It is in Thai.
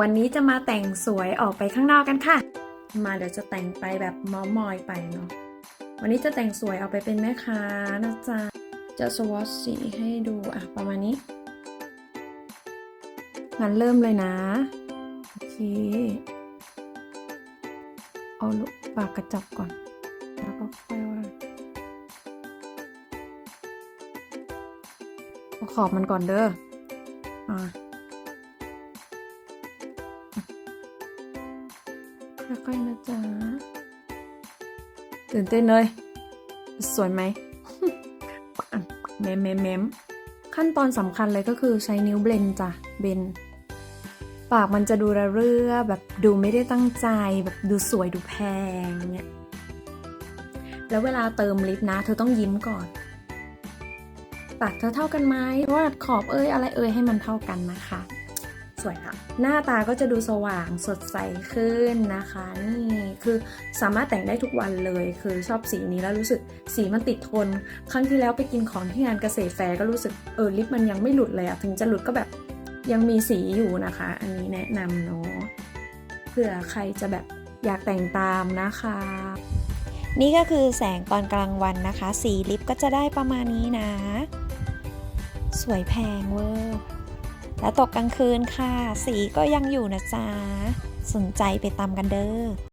วันนี้จะมาแต่งสวยออกไปข้างนอกกันค่ะ มาเดี๋ยวจะแต่งไปแบบมอมอยไปเนาะ วันนี้จะแต่งสวยออกไปเป็นแม่ค้านะจ๊ะ จะสวอชสีให้ดูอะประมาณนี้งั้นเริ่มเลยนะ โอเค เอาลูกปากกระจับก่อน แล้วก็ค่อยว่าขอบมันก่อนเด้อ อ่า ค่อยๆนะจ๊ะ ตื่นเต้นเลย สวยไหมเมมเมมเมมขั้นตอนสำคัญเลยก็คือใช้นิ้วเบลนจ้ะ เบน ปากมันจะดูระเรื่อแบบดูไม่ได้ตั้งใจ แบบดูสวยดูแพงเนี่ยแล้วเวลาเติมลิปนะ เธอต้องยิ้มก่อน ปากเธอเท่ากันไหมวาดขอบเอ้ยอะไรเอ้ยให้มันเท่ากันนะคะ สวยค่ะหน้าตาก็จะดูสว่างสดใสขึ้นนะคะนี่คือสามารถแต่งได้ทุกวันเลยคือชอบสีนี้แล้วรู้สึกสีมันติดทน ครั้งที่แล้วไปกินของที่งานเกษตรแฟร์ก็รู้สึกเออลิปมันยังไม่หลุดเลยอะถึงจะหลุดก็แบบยังมีสีอยู่นะคะ อันนี้แนะนำเนาะเผื่อใครจะแบบอยากแต่งตามนะคะนี่ก็คือแสงตอนกลางวันนะคะ สีลิปก็จะได้ประมาณนี้นะ สวยแพงเวอร์ แล้วตกกลางคืนค่ะ สีก็ยังอยู่นะจ๊ะ สนใจไปตามกันเด้อ